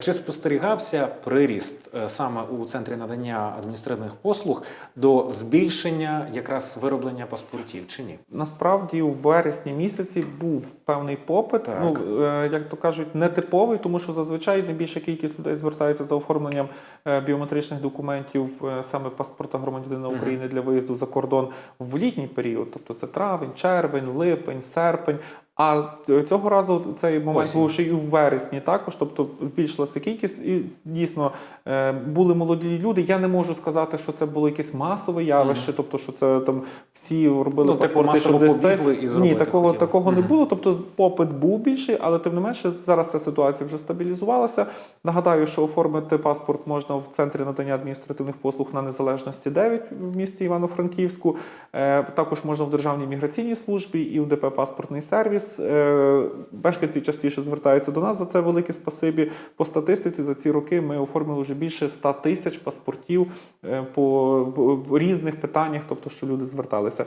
Чи спостерігався приріст е, саме у центрі надання адміністративних послуг до збільшення якраз вироблення паспортів чи ні? Насправді у вересні місяці був певний попит. Так. Ну е, як то кажуть, нетиповий, тому що зазвичай найбільша кількість людей звертається за оформленням е, біометричних документів, саме паспорта громадянина. України для виїзду за кордон в літній період, тобто це травень, червень, липень, серпень. А цього разу цей момент Осінь. був ще і в вересні також, тобто збільшилася кількість, і дійсно е, були молоді люди. Я не можу сказати, що це було якесь масове явище, тобто що це там всі робили Ну, типу, паспорти, масово десь це- побігли і Ні, зробити такого, хотіли. такого не було. Тобто попит був більший, але тим не менше зараз ця ситуація вже стабілізувалася. Нагадаю, що оформити паспорт можна в центрі надання адміністративних послуг на незалежності 9 в місті Івано-Франківську. Е, Також можна в Державній міграційній службі і в ДП паспортний сервіс. Е, Мешканці частіше звертаються до нас за це велике спасибі. По статистиці за ці роки ми оформили вже більше 100 тисяч паспортів е, по по різних питаннях, тобто що люди зверталися.